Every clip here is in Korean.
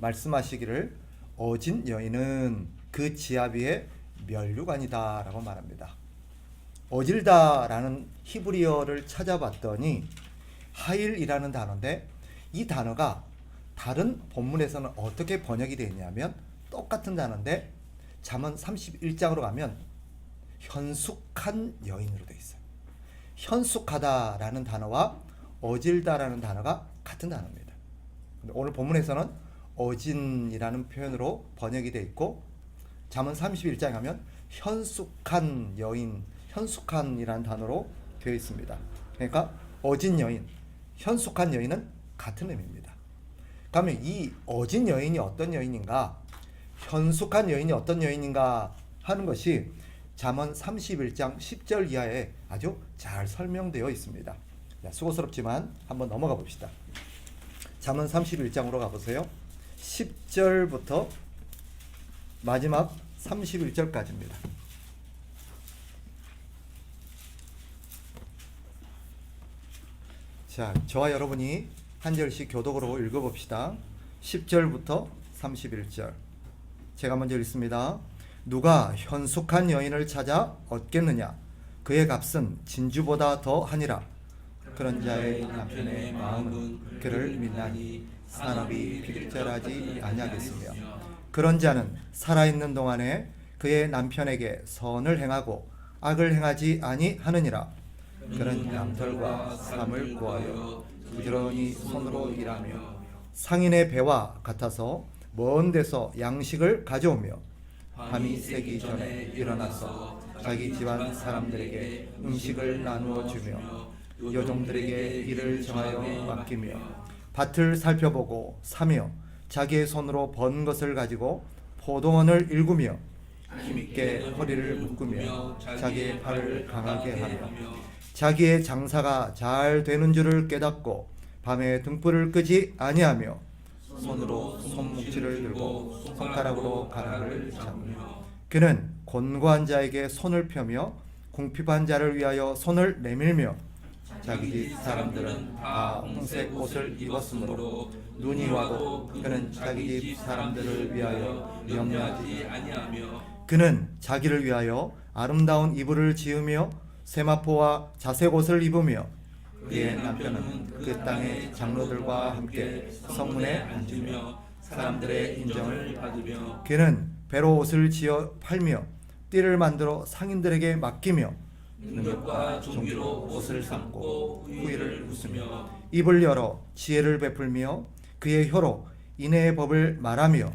말씀하시기를 어진 여인은 그 지압 위에 멸류관이다라고 말합니다. 어질다라는 히브리어를 찾아봤더니 하일이라는 단어인데 이 단어가 다른 본문에서는 어떻게 번역이 되어 있냐면 똑같은 단어인데 잠언 31장으로 가면 현숙한 여인으로 되어 있어요. 현숙하다라는 단어와 어질다라는 단어가 같은 단어입니다. 오늘 본문에서는 어진이라는 표현으로 번역이 되어 있고 잠언 31장에 가면 현숙한 여인, 현숙한이라는 단어로 되어 있습니다. 그러니까 어진 여인, 현숙한 여인은 같은 의미입니다. 그러면 이 어진 여인이 어떤 여인인가, 현숙한 여인이 어떤 여인인가 하는 것이 잠언 31장 10절 이하에 아주 잘 설명되어 있습니다. 자, 수고스럽지만 한번 넘어가 봅시다. 잠언 31장으로 가보세요. 10절부터 마지막 31절까지입니다. 자, 저와 여러분이 한 절씩 교독으로 읽어봅시다. 10절부터 31절. 제가 먼저 읽습니다. 누가 현숙한 여인을 찾아 얻겠느냐? 그의 값은 진주보다 더 하니라. 그런 자의 남편의 마음은 그를 믿나니 산업이 필절하지 아니하겠으며 그런 자는 살아있는 동안에 그의 남편에게 선을 행하고 악을 행하지 아니하느니라. 그런 양털과 삶을 구하여 부지런히 손으로 일하며 상인의 배와 같아서 먼 데서 양식을 가져오며 밤이 새기 전에 일어나서 자기 집안 사람들에게 음식을 나누어 주며 여종들에게 일을 정하여 맡기며 밭을 살펴보고 사며 자기의 손으로 번 것을 가지고 포도원을 일구며 힘있게 허리를 묶으며 자기의 팔을 강하게 하며 자기의 장사가 잘 되는 줄을 깨닫고 밤에 등불을 끄지 아니하며 손으로 손뭉치를 들고 손가락으로 가락을 잡으며 그는 곤고한 자에게 손을 펴며 궁핍한 자를 위하여 손을 내밀며 자기 집 사람들은 다 홍색 옷을 입었으므로 눈이 와도 그는 자기 집 사람들을 위하여 염려하지 아니하며 그는 자기를 위하여 아름다운 이불을 지으며 세마포와 자색 옷을 입으며 그의 남편은 그 땅의 장로들과 함께 성문에 앉으며 사람들의 인정을 받으며 그는 배로 옷을 지어 팔며 띠를 만들어 상인들에게 맡기며 능력과 종기로 옷을 삼고 후일을 웃으며 입을 열어 지혜를 베풀며 그의 혀로 인애의 법을 말하며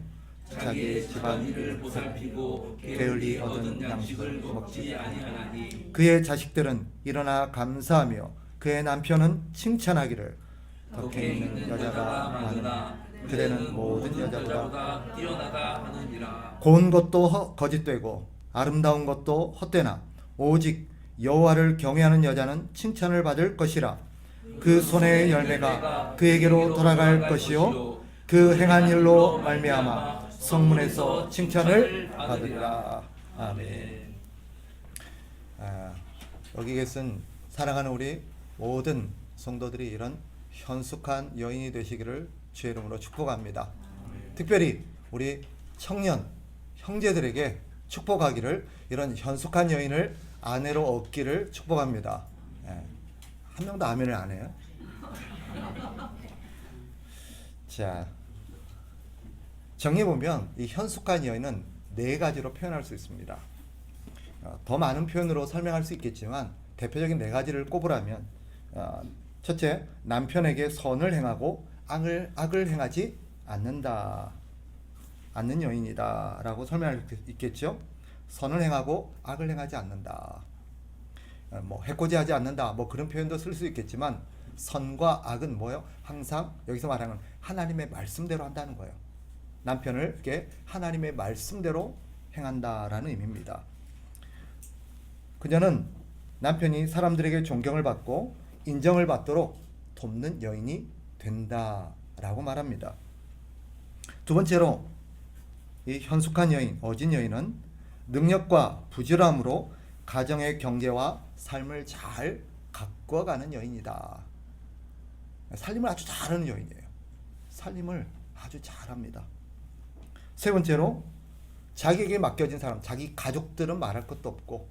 자기의 집안 일을 보살피고 게을리 얻은 양식을 먹지 아니하나니 그의 자식들은 일어나 감사하며 그의 남편은 칭찬하기를 덕에 있는 여자가 많으나 그대는 모든 여자보다 뛰어나다 하느니라. 고운 것도 허- 거짓되고 아름다운 것도 헛되나 오직 여호와를 경외하는 여자는 칭찬을 받을 것이라 그 손의 열매가 그에게로 돌아갈 것이요 그 행한 일로 말미암아 성문에서 칭찬을 받으리라 아멘. 아, 여기 계신 사랑하는 우리 모든 성도들이 이런 현숙한 여인이 되시기를 주의 이름으로 축복합니다. 특별히 우리 청년 형제들에게 축복하기를 이런 현숙한 여인을 아내로 얻기를 축복합니다. 예. 한 명도 아멘을 안 해요. 자, 정해 보면 이 현숙한 여인은 네 가지로 표현할 수 있습니다. 어, 더 많은 표현으로 설명할 수 있겠지만 대표적인 네 가지를 꼽으라면 어, 첫째 남편에게 선을 행하고 악을 악을 행하지 않는다 않는 여인이다 라고 설명할 수 있겠죠. 선을 행하고 악을 행하지 않는다. 어, 뭐 해코지하지 않는다. 뭐 그런 표현도 쓸 수 있겠지만 선과 악은 뭐요? 항상 여기서 말하는 하나님의 말씀대로 한다는 거예요. 남편을 이렇게 하나님의 말씀대로 행한다라는 의미입니다. 그녀는 남편이 사람들에게 존경을 받고 인정을 받도록 돕는 여인이 된다라고 말합니다. 두 번째로 이 현숙한 여인, 어진 여인은 능력과 부지런함으로 가정의 경제와 삶을 잘 가꿔가는 여인이다. 살림을 아주 잘하는 여인이에요. 살림을 아주 잘합니다. 세 번째로 자기에게 맡겨진 사람, 자기 가족들은 말할 것도 없고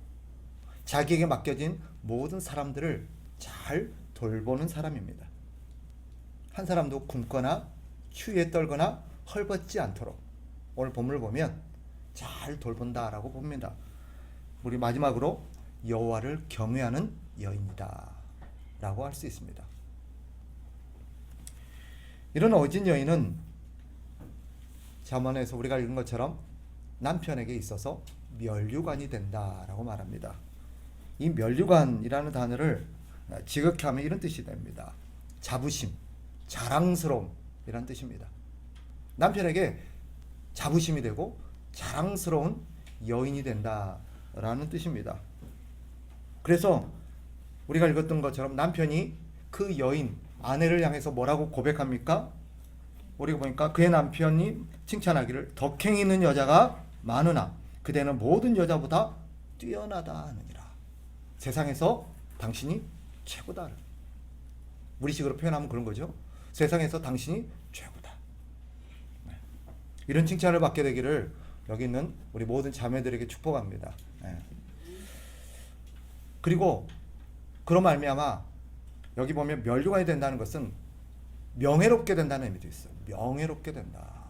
자기에게 맡겨진 모든 사람들을 잘 돌보는 사람입니다. 한 사람도 굶거나 추위에 떨거나 헐벗지 않도록 오늘 본문을 보면 잘 돌본다라고 봅니다. 우리 마지막으로 여호와를 경외하는 여인이다라고 할 수 있습니다. 이런 어진 여인은 잠언에서 우리가 읽은 것처럼 남편에게 있어서 면류관이 된다라고 말합니다. 이 면류관이라는 단어를 지극하면 이런 뜻이 됩니다. 자부심, 자랑스러움 이란 뜻입니다. 남편에게 자부심이 되고 자랑스러운 여인이 된다라는 뜻입니다. 그래서 우리가 읽었던 것처럼 남편이 그 여인 아내를 향해서 뭐라고 고백합니까? 우리가 보니까 그의 남편이 칭찬하기를 덕행 있는 여자가 많으나 그대는 모든 여자보다 뛰어나다 하느니라. 세상에서 당신이 최고다. 우리식으로 표현하면 그런 거죠. 세상에서 당신이 최고다. 네. 이런 칭찬을 받게 되기를 여기 있는 우리 모든 자매들에게 축복합니다. 네. 그리고 그런 말미암아 여기 보면 멸류관이 된다는 것은 명예롭게 된다는 의미도 있어요. 명예롭게 된다.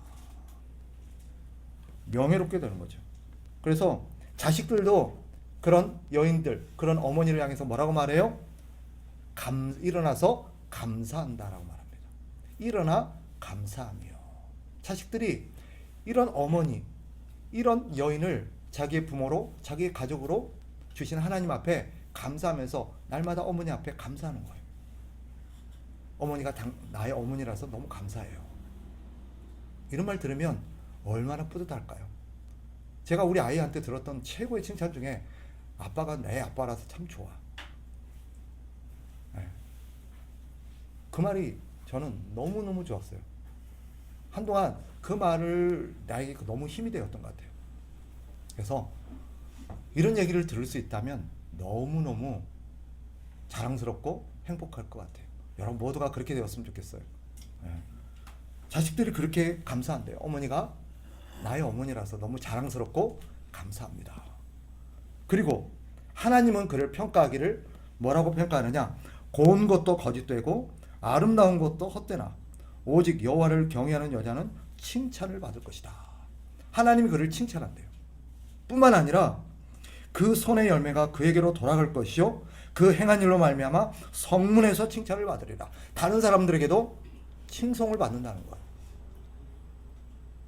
명예롭게 되는 거죠. 그래서 자식들도 그런 여인들, 그런 어머니를 향해서 뭐라고 말해요? 감 일어나서 감사한다라고 말합니다. 일어나 감사하며 자식들이 이런 어머니, 이런 여인을 자기의 부모로, 자기의 가족으로 주신 하나님 앞에 감사하면서 날마다 어머니 앞에 감사하는 거예요. 어머니가 당, 나의 어머니라서 너무 감사해요. 이런 말 들으면 얼마나 뿌듯할까요? 제가 우리 아이한테 들었던 최고의 칭찬 중에 아빠가 내 아빠라서 참 좋아. 네. 그 말이 저는 너무너무 좋았어요. 한동안 그 말을 나에게 너무 힘이 되었던 것 같아요. 그래서 이런 얘기를 들을 수 있다면 너무너무 자랑스럽고 행복할 것 같아요. 여러분 모두가 그렇게 되었으면 좋겠어요. 예. 자식들이 그렇게 감사한대요. 어머니가 나의 어머니라서 너무 자랑스럽고 감사합니다. 그리고 하나님은 그를 평가하기를 뭐라고 평가하느냐? 고운 것도 거짓되고 아름다운 것도 헛되나 오직 여호와를 경외하는 여자는 칭찬을 받을 것이다. 하나님이 그를 칭찬한대요. 뿐만 아니라 그 손의 열매가 그에게로 돌아갈 것이요 그 행한 일로 말미암아 성문에서 칭찬을 받으리라. 다른 사람들에게도 칭송을 받는다는 거예요.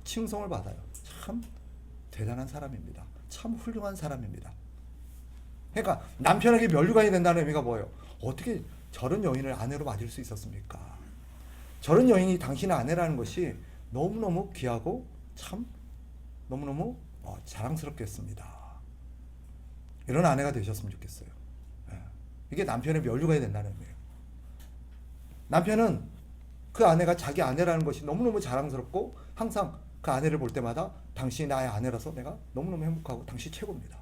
칭송을 받아요. 참 대단한 사람입니다. 참 훌륭한 사람입니다. 그러니까 남편에게 면류관이 된다는 의미가 뭐예요? 어떻게 저런 여인을 아내로 맞을 수 있었습니까? 저런 여인이 당신의 아내라는 것이 너무너무 귀하고 참 너무너무 어, 자랑스럽겠습니다. 이런 아내가 되셨으면 좋겠어요. 예. 이게 남편의 면류관이 된다는 의미예요. 남편은 그 아내가 자기 아내라는 것이 너무너무 자랑스럽고 항상 그 아내를 볼 때마다 당신이 나의 아내라서 내가 너무너무 행복하고 당신 최고입니다.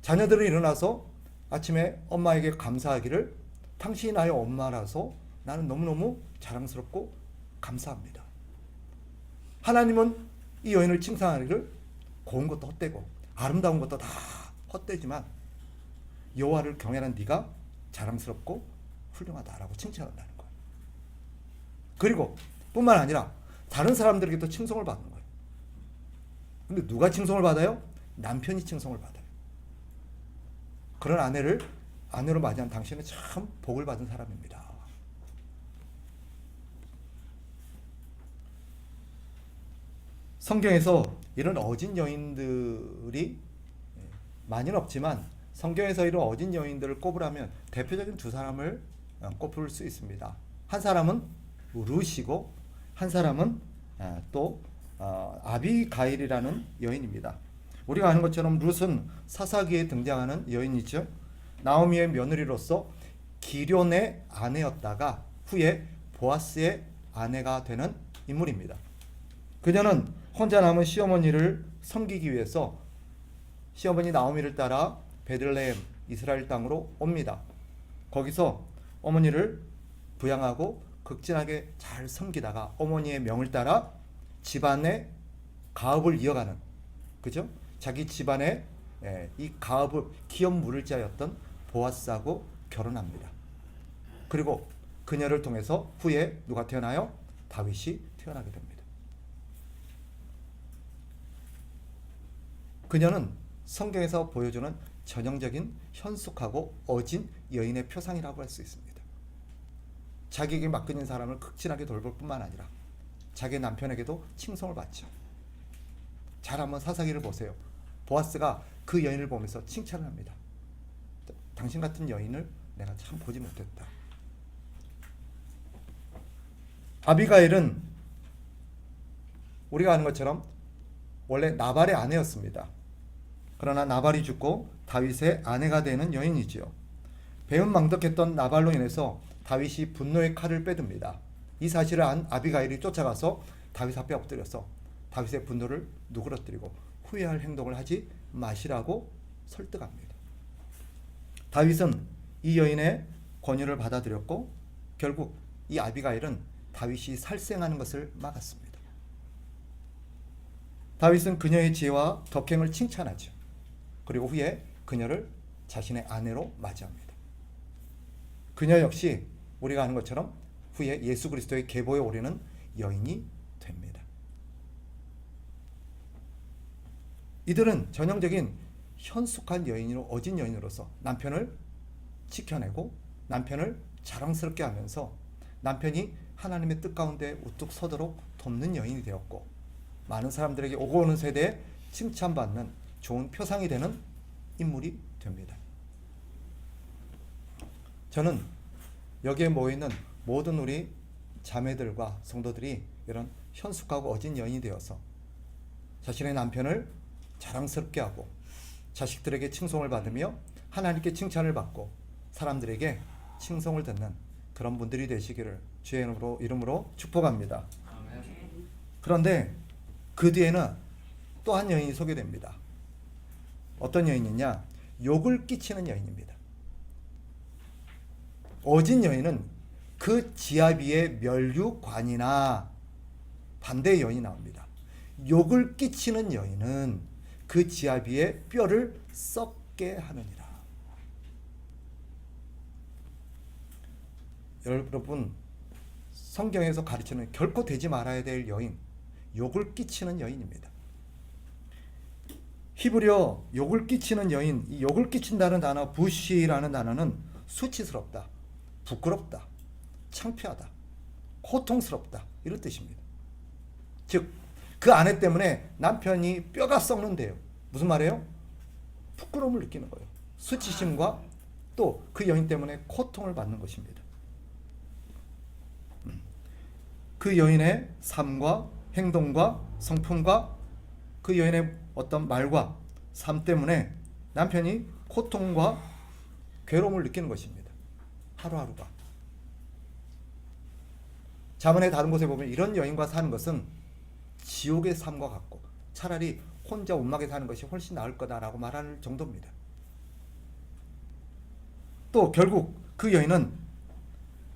자녀들은 일어나서 아침에 엄마에게 감사하기를 당신이 나의 엄마라서 나는 너무너무 자랑스럽고 감사합니다. 하나님은 이 여인을 칭찬하기를 고운 것도 헛되고 아름다운 것도 다 헛되지만 여호와를 경외하는 네가 자랑스럽고 훌륭하다라고 칭찬한다는 거예요. 그리고 뿐만 아니라 다른 사람들에게도 칭송을 받는 거예요. 근데 누가 칭송을 받아요? 남편이 칭송을 받아요. 그런 아내를 아내로 맞이한 당신은 참 복을 받은 사람입니다. 성경에서 이런 어진 여인들이 많이는 없지만 성경에서 이런 어진 여인들을 꼽으라면 대표적인 두 사람을 어, 꼽을 수 있습니다. 한 사람은 루시고 한 사람은 어, 또 어, 아비가일이라는 여인입니다. 우리가 아는 것처럼 룻은 사사기에 등장하는 여인이죠. 나오미의 며느리로서 기련의 아내였다가 후에 보아스의 아내가 되는 인물입니다. 그녀는 혼자 남은 시어머니를 섬기기 위해서 시어머니 나오미를 따라 베들레헴 이스라엘 땅으로 옵니다. 거기서 어머니를 부양하고 극진하게 잘 섬기다가 어머니의 명을 따라 집안의 가업을 이어가는 그죠? 자기 집안의 예, 이 가업을 기업 물을 자였던 보아스하고 결혼합니다. 그리고 그녀를 통해서 후에 누가 태어나요? 다윗이 태어나게 됩니다. 그녀는 성경에서 보여주는 전형적인 현숙하고 어진 여인의 표상이라고 할 수 있습니다. 자기에게 맡겨진 사람을 극진하게 돌볼 뿐만 아니라 자기 남편에게도 칭송을 받죠. 잘 한번 사사기를 보세요. 보아스가 그 여인을 보면서 칭찬을 합니다. 당신 같은 여인을 내가 참 보지 못했다. 아비가일은 우리가 아는 것처럼 원래 나발의 아내였습니다. 그러나 나발이 죽고 다윗의 아내가 되는 여인이지요. 배은망덕했던 나발로 인해서 다윗이 분노의 칼을 빼듭니다. 이 사실을 안 아비가일이 쫓아가서 다윗 앞에 엎드려서 다윗의 분노를 누그러뜨리고 후회할 행동을 하지 마시라고 설득합니다. 다윗은 이 여인의 권유를 받아들였고 결국 이 아비가일은 다윗이 살생하는 것을 막았습니다. 다윗은 그녀의 지혜와 덕행을 칭찬하죠. 그리고 후에 그녀를 자신의 아내로 맞이합니다. 그녀 역시 우리가 아는 것처럼 후에 예수 그리스도의 계보에 오르는 여인이 됩니다. 이들은 전형적인 현숙한 여인으로 어진 여인으로서 남편을 지켜내고 남편을 자랑스럽게 하면서 남편이 하나님의 뜻 가운데 우뚝 서도록 돕는 여인이 되었고 많은 사람들에게 오고 오는 세대에 칭찬받는 좋은 표상이 되는 인물이 됩니다. 저는 여기에 모이는 모든 우리 자매들과 성도들이 이런 현숙하고 어진 여인이 되어서 자신의 남편을 자랑스럽게 하고 자식들에게 칭송을 받으며 하나님께 칭찬을 받고 사람들에게 칭송을 듣는 그런 분들이 되시기를 주의 이름으로, 이름으로 축복합니다. 그런데 그 뒤에는 또 한 여인이 소개됩니다. 어떤 여인이냐? 욕을 끼치는 여인입니다. 어진 여인은 그 지아비의 멸류관이나 반대의 여인이 나옵니다. 욕을 끼치는 여인은 그 지아비의 뼈를 썩게 하느니라. 여러분 성경에서 가르치는 결코 되지 말아야 될 여인, 욕을 끼치는 여인입니다. 히브리어 욕을 끼치는 여인, 이 욕을 끼친다는 단어 부시라는 단어는 수치스럽다, 부끄럽다, 창피하다, 고통스럽다 이런 뜻입니다. 즉 그 아내 때문에 남편이 뼈가 썩는데요. 무슨 말이에요? 부끄러움을 느끼는 거예요. 수치심과 또 그 여인 때문에 고통을 받는 것입니다. 음. 그 여인의 삶과 행동과 성품과 그 여인의 어떤 말과 삶 때문에 남편이 고통과 괴로움을 느끼는 것입니다. 하루하루가. 자문의 다른 곳에 보면 이런 여인과 사는 것은 지옥의 삶과 같고 차라리 혼자 운막에 사는 것이 훨씬 나을 거다라고 말하는 정도입니다. 또 결국 그 여인은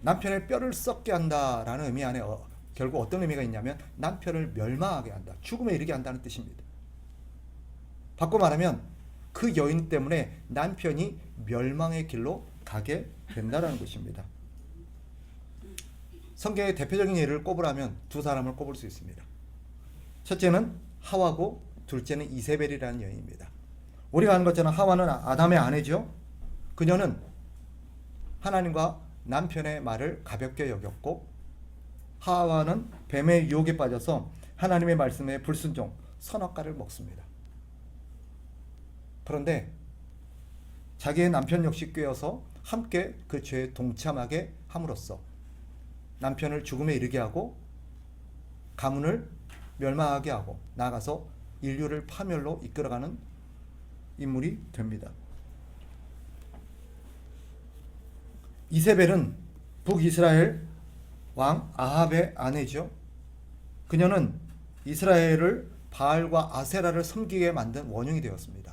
남편의 뼈를 썩게 한다라는 의미 안에 어, 결국 어떤 의미가 있냐면 남편을 멸망하게 한다. 죽음에 이르게 한다는 뜻입니다. 바꿔 말하면 그 여인 때문에 남편이 멸망의 길로 가게 된다라는 것입니다. 성경의 대표적인 예를 꼽으라면 두 사람을 꼽을 수 있습니다. 첫째는 하와고 둘째는 이세벨이라는 여인입니다. 우리가 아는 것처럼 하와는 아담의 아내죠. 그녀는 하나님과 남편의 말을 가볍게 여겼고 하와는 뱀의 유혹에 빠져서 하나님의 말씀에 불순종 선악과를 먹습니다. 그런데 자기의 남편 역시 꿰어서 함께 그 죄에 동참하게 함으로써 남편을 죽음에 이르게 하고 가문을 멸망하게 하고 나아가서 인류를 파멸로 이끌어가는 인물이 됩니다. 이세벨은 북이스라엘 왕 아합의 아내죠. 그녀는 이스라엘을 바알과 아세라를 섬기게 만든 원흉이 되었습니다.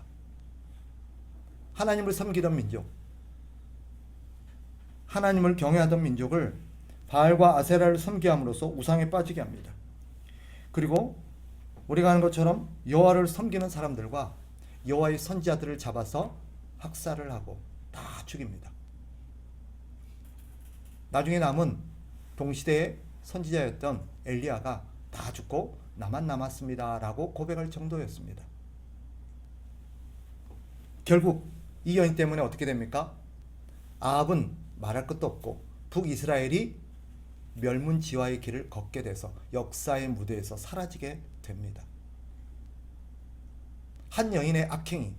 하나님을 섬기던 민족, 하나님을 경외하던 민족을 바알과 아세라를 섬기 함으로써 우상에 빠지게 합니다. 그리고 우리가 아는 것처럼 여호와를 섬기는 사람들과 여호와의 선지자들을 잡아서 학살을 하고 다 죽입니다. 나중에 남은 동시대의 선지자였던 엘리야가 다 죽고 나만 남았습니다라고 고백할 정도였습니다. 결국 이 여인 때문에 어떻게 됩니까? 아합은 말할 것도 없고 북이스라엘이 멸문지화의 길을 걷게 돼서 역사의 무대에서 사라지게 됩니다. 한 여인의 악행이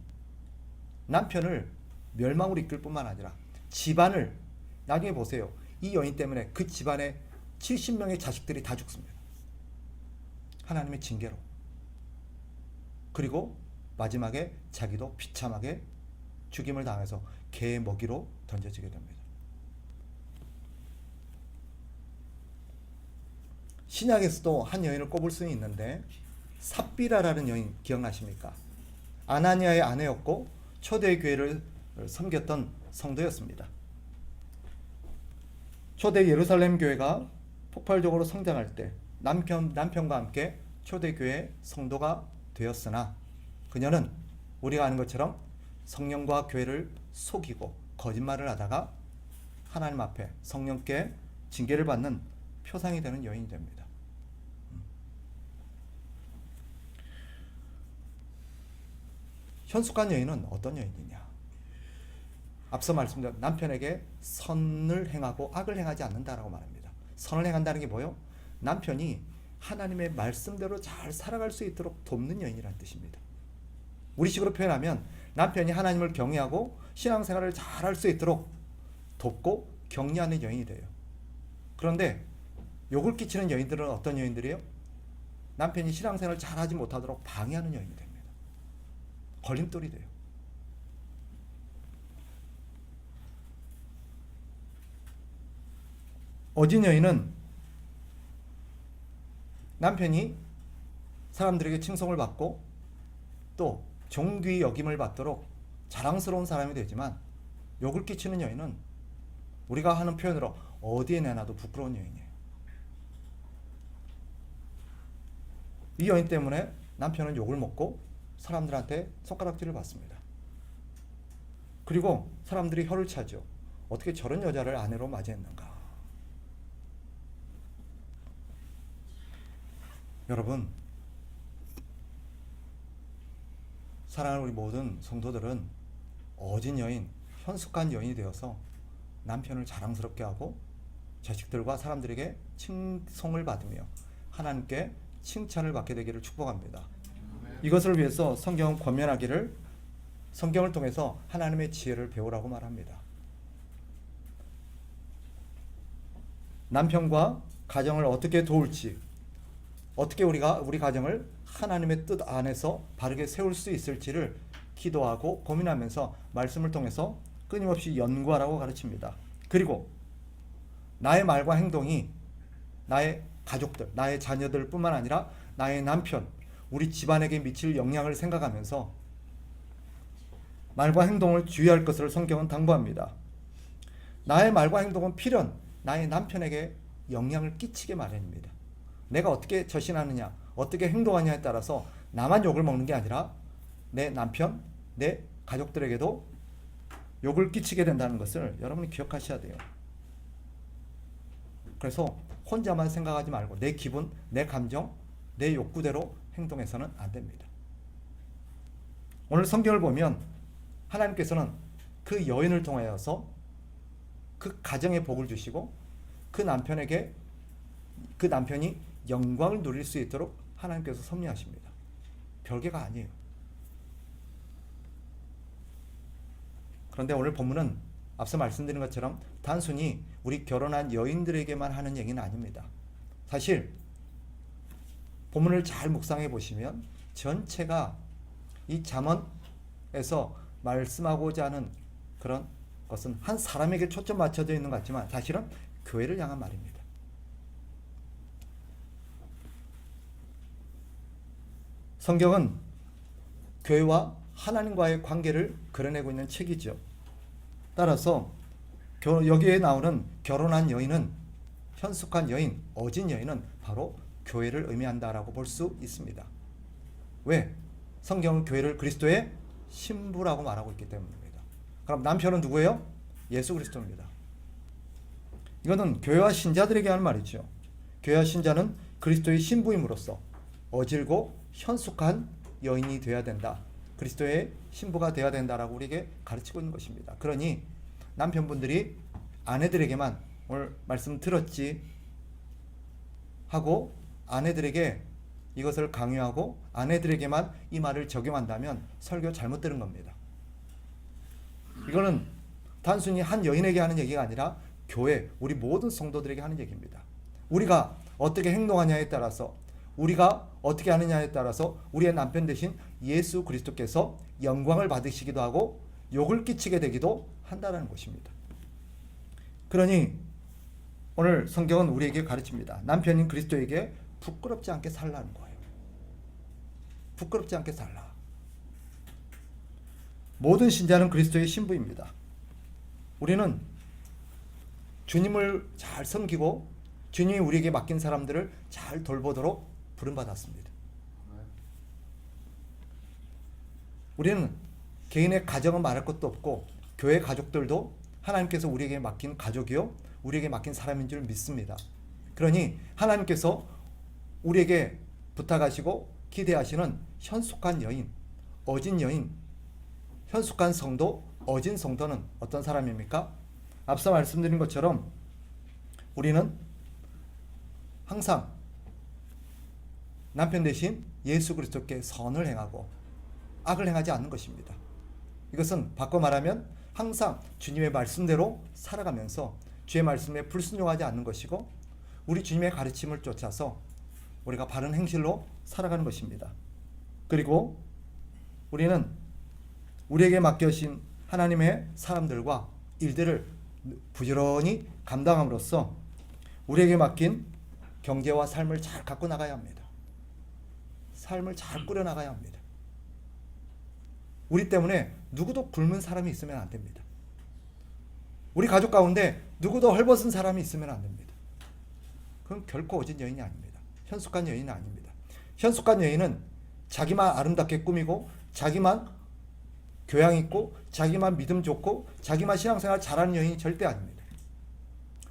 남편을 멸망으로 이끌 뿐만 아니라 집안을 나중에 보세요. 이 여인 때문에 그 집안의 70명의 자식들이 다 죽습니다. 하나님의 징계로. 그리고 마지막에 자기도 비참하게 죽임을 당해서 개의 먹이로 던져지게 됩니다. 신약에서도 한 여인을 꼽을 수는 있는데 삽비라라는 여인 기억나십니까? 아나니아의 아내였고 초대 교회를 섬겼던 성도였습니다. 초대 예루살렘 교회가 폭발적으로 성장할 때 남편 남편과 함께 초대 교회 성도가 되었으나 그녀는 우리가 아는 것처럼 성령과 교회를 속이고 거짓말을 하다가 하나님 앞에 성령께 징계를 받는 표상이 되는 여인이 됩니다. 음. 현숙한 여인은 어떤 여인이냐? 앞서 말씀드린 남편에게 선을 행하고 악을 행하지 않는다라고 말합니다. 선을 행한다는 게 뭐요? 남편이 하나님의 말씀대로 잘 살아갈 수 있도록 돕는 여인이라는 뜻입니다. 우리식으로 표현하면 남편이 하나님을 경외하고 신앙생활을 잘할 수 있도록 돕고 격려하는 여인이 돼요. 그런데 욕을 끼치는 여인들은 어떤 여인들이에요? 남편이 신앙생활을 잘 하지 못하도록 방해하는 여인이 됩니다. 걸림돌이 돼요. 어진 여인은 남편이 사람들에게 칭송을 받고 또 존귀 여김을 받도록 자랑스러운 사람이 되지만 욕을 끼치는 여인은 우리가 하는 표현으로 어디에 내놔도 부끄러운 여인이에요. 이 여인 때문에 남편은 욕을 먹고 사람들한테 손가락질을 받습니다. 그리고 사람들이 혀를 차죠. 어떻게 저런 여자를 아내로 맞이했는가? 여러분, 사랑하는 우리 모든 성도들은 어진 여인, 현숙한 여인이 되어서 남편을 자랑스럽게 하고 자식들과 사람들에게 칭송을 받으며 하나님께 칭찬을 받게 되기를 축복합니다. 이것을 위해서 성경은 권면하기를 성경을 통해서 하나님의 지혜를 배우라고 말합니다. 남편과 가정을 어떻게 도울지, 어떻게 우리가 우리 가정을 하나님의 뜻 안에서 바르게 세울 수 있을지를 기도하고 고민하면서 말씀을 통해서 끊임없이 연구하라고 가르칩니다. 그리고 나의 말과 행동이 나의 가족들, 나의 자녀들 뿐만 아니라 나의 남편, 우리 집안에게 미칠 영향을 생각하면서 말과 행동을 주의할 것을 성경은 당부합니다. 나의 말과 행동은 필연 나의 남편에게 영향을 끼치게 마련입니다. 내가 어떻게 처신하느냐, 어떻게 행동하냐에 따라서 나만 욕을 먹는 게 아니라 내 남편, 내 가족들에게도 욕을 끼치게 된다는 것을 여러분이 기억하셔야 돼요. 그래서 혼자만 생각하지 말고 내 기분, 내 감정, 내 욕구대로 행동해서는 안 됩니다. 오늘 성경을 보면 하나님께서는 그 여인을 통하여서 그 가정에 복을 주시고 그 남편에게 그 남편이 영광을 누릴 수 있도록 하나님께서 섭리하십니다. 별개가 아니에요. 그런데 오늘 본문은 앞서 말씀드린 것처럼 단순히 우리 결혼한 여인들에게만 하는 얘기는 아닙니다. 사실 본문을 잘 묵상해 보시면 전체가 이 잠언에서 말씀하고자 하는 그런 것은 한 사람에게 초점 맞춰져 있는 것 같지만 사실은 교회를 향한 말입니다. 성경은 교회와 하나님과의 관계를 그려내고 있는 책이죠. 따라서 여기에 나오는 결혼한 여인은 현숙한 여인, 어진 여인은 바로 교회를 의미한다라고 볼 수 있습니다. 왜? 성경은 교회를 그리스도의 신부라고 말하고 있기 때문입니다. 그럼 남편은 누구예요? 예수 그리스도입니다. 이거는 교회와 신자들에게 하는 말이죠. 교회와 신자는 그리스도의 신부임으로써 어질고 현숙한 여인이 되어야 된다. 그리스도의 신부가 되어야 된다라고 우리에게 가르치고 있는 것입니다. 그러니 남편분들이 아내들에게만 오늘 말씀 들었지 하고 아내들에게 이것을 강요하고 아내들에게만 이 말을 적용한다면 설교 잘못 들은 겁니다. 이거는 단순히 한 여인에게 하는 얘기가 아니라 교회 우리 모든 성도들에게 하는 얘기입니다. 우리가 어떻게 행동하냐에 따라서 우리가 어떻게 하느냐에 따라서 우리의 남편 대신 예수 그리스도께서 영광을 받으시기도 하고 욕을 끼치게 되기도 한다는 것입니다. 그러니 오늘 성경은 우리에게 가르칩니다. 남편인 그리스도에게 부끄럽지 않게 살라는 거예요. 부끄럽지 않게 살라. 모든 신자는 그리스도의 신부입니다. 우리는 주님을 잘 섬기고 주님이 우리에게 맡긴 사람들을 잘 돌보도록 부름받았습니다. 우리는 개인의 가정은 말할 것도 없고 교회 가족들도 하나님께서 우리에게 맡긴 가족이요 우리에게 맡긴 사람인 줄 믿습니다. 그러니 하나님께서 우리에게 부탁하시고 기대하시는 현숙한 여인, 어진 여인, 현숙한 성도, 어진 성도는 어떤 사람입니까? 앞서 말씀드린 것처럼 우리는 항상 남편 대신 예수 그리스도께 선을 행하고 악을 행하지 않는 것입니다. 이것은 바꿔 말하면 항상 주님의 말씀대로 살아가면서 주의 말씀에 불순종하지 않는 것이고 우리 주님의 가르침을 쫓아서 우리가 바른 행실로 살아가는 것입니다. 그리고 우리는 우리에게 맡겨진 하나님의 사람들과 일들을 부지런히 감당함으로써 우리에게 맡긴 경제와 삶을 잘 갖고 나가야 합니다. 삶을 잘 꾸려 나가야 합니다. 우리 때문에 누구도 굶은 사람이 있으면 안 됩니다. 우리 가족 가운데 누구도 헐벗은 사람이 있으면 안 됩니다. 그건 결코 어진 여인이 아닙니다. 현숙한 여인은 아닙니다. 현숙한 여인은 자기만 아름답게 꾸미고 자기만 교양 있고 자기만 믿음 좋고 자기만 신앙생활 잘하는 여인이 절대 아닙니다.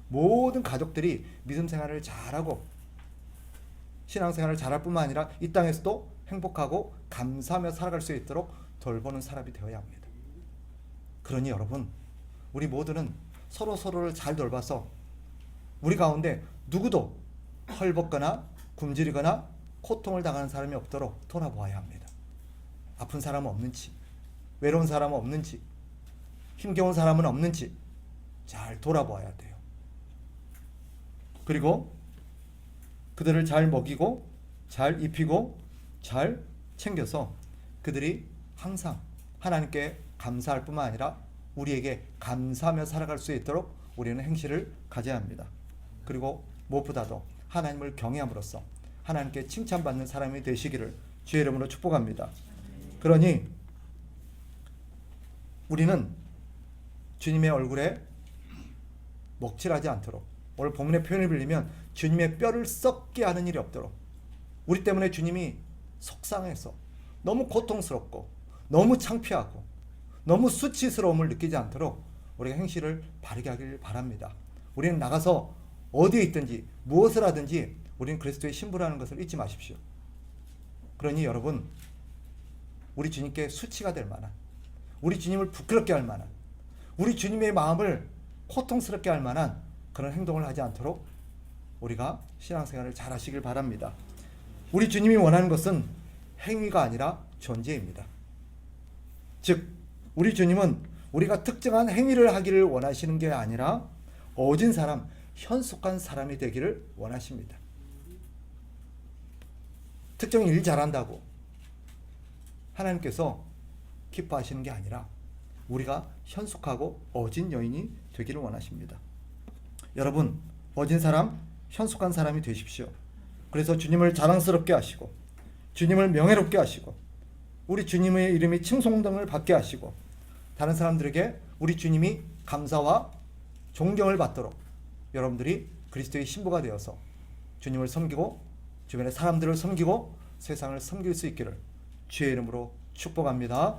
모든 가족들이 믿음 생활을 잘하고 신앙생활을 잘할 뿐만 아니라 이 땅에서도 행복하고 감사하며 살아갈 수 있도록 돌보는 사람이 되어야 합니다. 그러니 여러분, 우리 모두는 서로 서로를 잘 돌봐서 우리 가운데 누구도 헐벗거나 굶주리거나 고통을 당하는 사람이 없도록 돌아보아야 합니다. 아픈 사람은 없는지, 외로운 사람은 없는지, 힘겨운 사람은 없는지 잘 돌아보아야 돼요. 그리고 그들을 잘 먹이고 잘 입히고 잘 챙겨서 그들이 항상 하나님께 감사할 뿐만 아니라 우리에게 감사하며 살아갈 수 있도록 우리는 행실을 가져야 합니다. 그리고 무엇보다도 하나님을 경외함으로써 하나님께 칭찬받는 사람이 되시기를 주의 이름으로 축복합니다. 그러니 우리는 주님의 얼굴에 먹칠하지 않도록 오늘 본문의 표현을 빌리면 주님의 뼈를 썩게 하는 일이 없도록 우리 때문에 주님이 속상해서 너무 고통스럽고 너무 창피하고 너무 수치스러움을 느끼지 않도록 우리가 행실을 바르게 하길 바랍니다. 우리는 나가서 어디에 있든지 무엇을 하든지 우리는 그리스도의 신부라는 것을 잊지 마십시오. 그러니 여러분 우리 주님께 수치가 될 만한 우리 주님을 부끄럽게 할 만한 우리 주님의 마음을 고통스럽게 할 만한 그런 행동을 하지 않도록 우리가 신앙생활을 잘 하시길 바랍니다. 우리 주님이 원하는 것은 행위가 아니라 존재입니다. 즉, 우리 주님은 우리가 특정한 행위를 하기를 원하시는 게 아니라 어진 사람, 현숙한 사람이 되기를 원하십니다. 특정 일 잘한다고 하나님께서 기뻐하시는 게 아니라 우리가 현숙하고 어진 여인이 되기를 원하십니다. 여러분, 어진 사람, 현숙한 사람이 되십시오. 그래서 주님을 자랑스럽게 하시고 주님을 명예롭게 하시고 우리 주님의 이름이 칭송등을 받게 하시고 다른 사람들에게 우리 주님이 감사와 존경을 받도록 여러분들이 그리스도의 신부가 되어서 주님을 섬기고 주변의 사람들을 섬기고 세상을 섬길 수 있기를 주의 이름으로 축복합니다.